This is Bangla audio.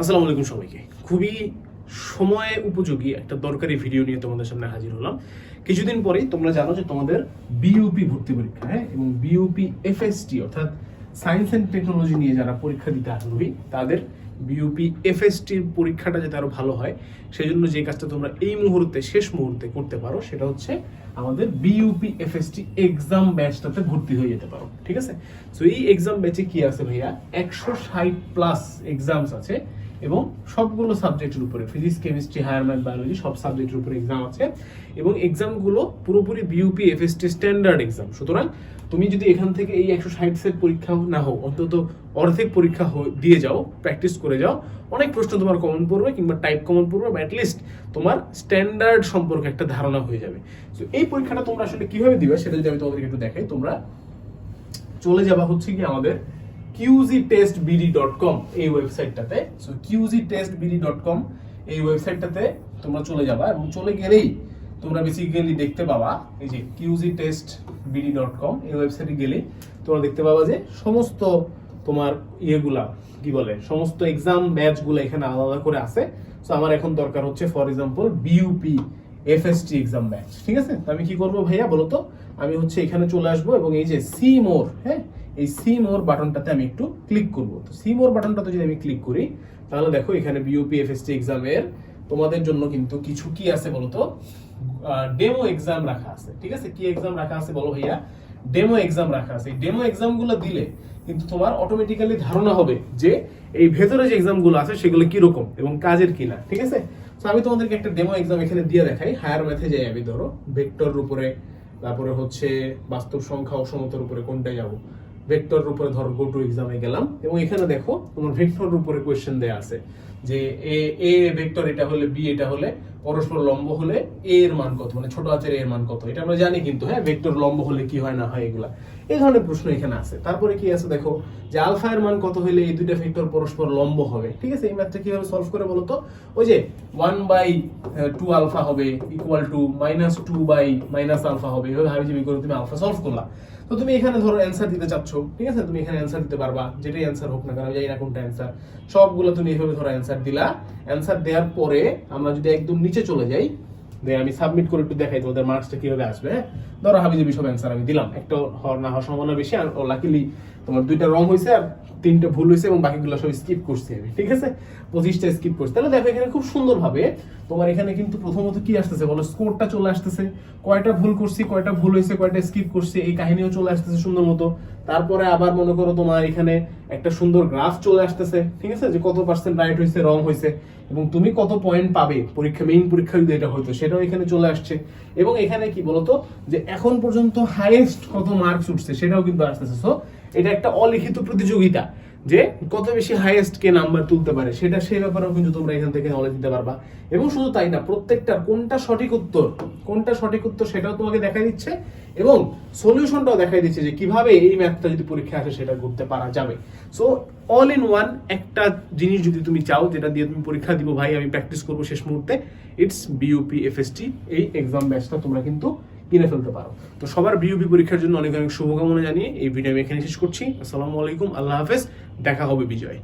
আসসালামু আলাইকুম সবাইকে। খুবই সময় উপযোগী একটা দরকারি ভিডিও নিয়ে তোমাদের সামনে হাজির হলাম। কিছুদিন পরেই তোমরা জানো যে তোমাদের বিইউপি ভর্তি পরীক্ষা হ্যাঁ? এবং বিইউপি এফএসটি অর্থাৎ সায়েন্স অ্যান্ড টেকনোলজি নিয়ে যারা পরীক্ষা দিতে আগ্রহী, তাদের বিইউপি এফএসটির পরীক্ষাটা যাতে আরও ভালো হয় সেই জন্য যে কাজটা তোমরা এই মুহূর্তে, শেষ মুহূর্তে করতে পারো, সেটা হচ্ছে আমাদের বিইউপি এফএসটি এক্সাম ব্যাচটাতে ভর্তি হয়ে যেতে পারো, ঠিক আছে? সো এই এক্সাম ব্যাচে কি আছে ভাইয়া? একশো ষাট প্লাস এক্সামস আছে। এবং সবগুলো সাবজেক্টের উপরে physics chemistry higher math biology সব সাবজেক্টের উপরে এক্সাম আছে। এবং এক্সামগুলো পুরোপুরি বিইউপি এফএসটি স্ট্যান্ডার্ড এক্সাম সুতরাং তুমি যদি এখান থেকে এই একশো ষাট সেট পরীক্ষা না হোক অন্তত অর্ধেক পরীক্ষা দিয়ে যাও প্র্যাকটিস করে যাও, অনেক প্রশ্ন তোমার কমন পড়বে কিংবা টাইপ কমন পড়বে বা অ্যাটলিস্ট তোমার স্ট্যান্ডার্ড সম্পর্কে একটা ধারণা হয়ে যাবে। তো এই পরীক্ষাটা তোমরা আসলে কীভাবে দিবে, সেটা যদি আমি তোমাদেরকে একটু দেখাই, তোমরা চলে যাবা হচ্ছে কি আমাদের QG test BD dot com এই ওয়েবসাইটটাতে so QG test dot com এই ওয়েবসাইটটাতে তোমরা চলে যাবা এবং চলে গেলেই তোমরা বেসিক্যালি দেখতে পাবা এই যে QG test BD dot com এই ওয়েবসাইটে গেলেই তোমরা দেখতে পাবা যে সমস্ত তোমার ইয়েগুলা, কি বলে, সমস্ত এক্সাম ব্যাচগুলো এখানে আলাদা করে আছে। সো আমার এখন দরকার হচ্ছে for example BUP FST exam batch ঠিক আছে? তো আমি কি করব ভাইয়া বলো তো আমি হচ্ছে এখানে চলে আসব এবং এই যে সি মোর হ্যাঁ? এই সি মোর বাটনটাতে আমি একটু ক্লিক করব। তো সি মোর বাটনটাতে যদি আমি ক্লিক করি, তাহলে দেখো এখানে বিইউপি এফএসটি এক্সামের তোমাদের জন্য কিন্তু কিছু কি আছে বলো তো ডেমো এক্সাম রাখা আছে। ঠিক আছে? কি এক্সাম রাখা আছে বলো ভাইয়া? ডেমো এক্সাম রাখা আছে। এই ডেমো এক্সামগুলো দিলে কিন্তু তোমার অটোমেটিক্যালি ধারণা হবে যে এই ভেতরে যে এক্সামগুলো আছে সেগুলো কি রকম এবং কাজের কিনা ঠিক আছে? তো আমি তোমাদেরকে একটা ডেমো এক্সাম এখানে দিয়ে দেখাই। হায়ার ম্যাথে যাই আমি, ধরো ভেক্টর উপরে, তারপরে হচ্ছে বাস্তব সংখ্যা ও সমতার উপরে কোনটায় যাব? ভেক্টর উপরে ধরো গো টু এক্সামে গেলাম। এবং এখানে দেখো, তোমার ভেক্টর উপরে কোয়েশ্চেন দেয়া আছে যে, এ এ ভেক্টর এটা হলে বি এটা হলে পরস্পর লম্ব হলে এ এর মান কত? মানে ছোট এ এর মান কত? এটা আমরা জানি কিন্তু হ্যাঁ? ভেক্টর লম্ব হলে কি হয়, না হয় এগুলা। এই ধরনের প্রশ্ন এখানে আছে। তারপরে কি আছে? দেখো, যে আলফা এর মান কত হলে এই দুইটা ভেক্টর পরস্পর লম্ব হবে? ঠিক আছে? এই ম্যাথটা কীভাবে সলভ করে বলো তো? ওই যে ওয়ান বাই টু আলফা হবে equal to minus two by minus alpha হবে। এভাবে হাবিজাবি করে তুমি আলফা সলভ করলা। তো তুমি এখানে ধরো অ্যান্সার দিতে চাচ্ছ। ঠিক আছে? তুমি এখানে অ্যান্সার দিতে পারবা। যেটাই অ্যান্সার হোক না আমি জানি না কোনটা অ্যান্সার সবগুলো তুমি এইভাবে ধরো অ্যান্সার দিলা। অ্যান্সার দেওয়ার পরে আমরা যদি একদম নিচে চলে যাই দেন আমি সাবমিট করে একটু দেখাই তোমাদের মার্কসটা কীভাবে আসবে হ্যাঁ? ধরো হাবিজাবি সব অ্যান্সার আমি দিলাম। একটা হওয়ার না হওয়ার সম্ভাবনা বেশি, আর লাকিলি তোমার দুইটা রং হয়েছে আর তিনটা ভুল হয়েছে এবং বাকিগুলো সব স্কিপ করছি আমি, ঠিক আছে? পঁচিশটা স্কিপ করছি। তাহলে দেখো এখানে খুব সুন্দরভাবে তোমার এখানে কিন্তু প্রথমত কি আসতেছে বলো? স্কোরটা চলে আসতেছে। কয়টা ভুল করছি, কয়টা ভুল হয়েছে কয়টা স্কিপ করছি, এই কাহিনীও চলে আসতেছে সুন্দর মতো। তারপরে আবার মনে করো তোমার এখানে একটা সুন্দর গ্রাফ চলে আসতেছে, ঠিক আছে? যে কত পার্সেন্ট রাইট হয়েছে রং হয়েছে এবং তুমি কত পয়েন্ট পাবে? পরীক্ষা মেইন পরীক্ষা যদি এটা হতো সেটাও এখানে চলে আসছে। এবং এখানে কি বলতো? যে এখন পর্যন্ত হাইয়েস্ট কত মার্কস উঠছে, সেটাও কিন্তু আসতেছে। সো এটা একটা অলিখিত প্রতিযোগিতা। যে কত বেশি হাইয়েস্ট কে নাম্বার তুলতে পারে, সেটা সেই ব্যাপারেও কিন্তু তোমরা এখান থেকে নলেজ দিতে পারবা। এবং শুধু তাই না প্রত্যেকটা কোনটা সঠিক উত্তর, কোনটা সঠিক উত্তর সেটাও তোমাকে দেখাই দিচ্ছে এবং সলিউশনটাও দেখাই দিচ্ছে যে কীভাবে এই ম্যাথটা যদি পরীক্ষা আসে সেটা করতে পারা যাবে। সো অল ইন ওয়ান একটা জিনিস যদি তুমি চাও, যেটা দিয়ে তুমি পরীক্ষা দিব, ভাই, আমি প্র্যাকটিস করব শেষ মুহূর্তে ইটস বিইউপি এফএসটি এই এক্সাম ব্যাচটা তোমরা কিন্তু কিনে ফেলতে পারো। তো সবার বিউবি পরীক্ষার জন্য অনেক অনেক শুভকামনা জানিয়ে এই ভিডিও আমি এখানে শেষ করছি। আসসালামু আলাইকুম, আল্লাহ হাফেজ, দেখা হবে বিজয়।